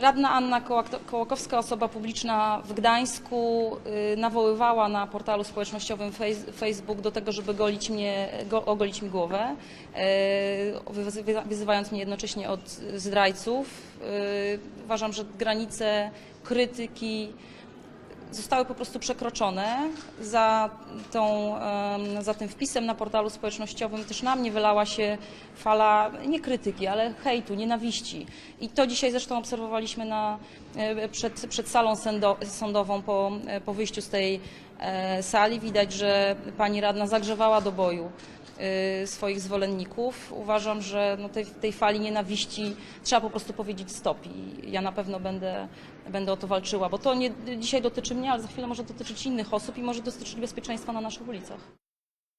Radna Anna Kołak- Kołakowska, osoba publiczna w Gdańsku, y, nawoływała na portalu społecznościowym Face- Facebook do tego, żeby golić mnie, go, ogolić mi głowę, y, wyzy- wyzywając mnie jednocześnie od zdrajców. Y, Uważam, że granice krytyki zostały po prostu przekroczone. Za, tą, za tym wpisem na portalu społecznościowym też na mnie wylała się fala nie krytyki, ale hejtu, nienawiści. I to dzisiaj zresztą obserwowaliśmy na, e, przed, przed salą sądową po, e, po wyjściu z tej e, sali. Widać, że pani radna zagrzewała do boju swoich zwolenników. Uważam, że no tej, tej fali nienawiści trzeba po prostu powiedzieć stop i ja na pewno będę, będę o to walczyła, bo to nie dzisiaj dotyczy mnie, ale za chwilę może dotyczyć innych osób i może dotyczyć bezpieczeństwa na naszych ulicach.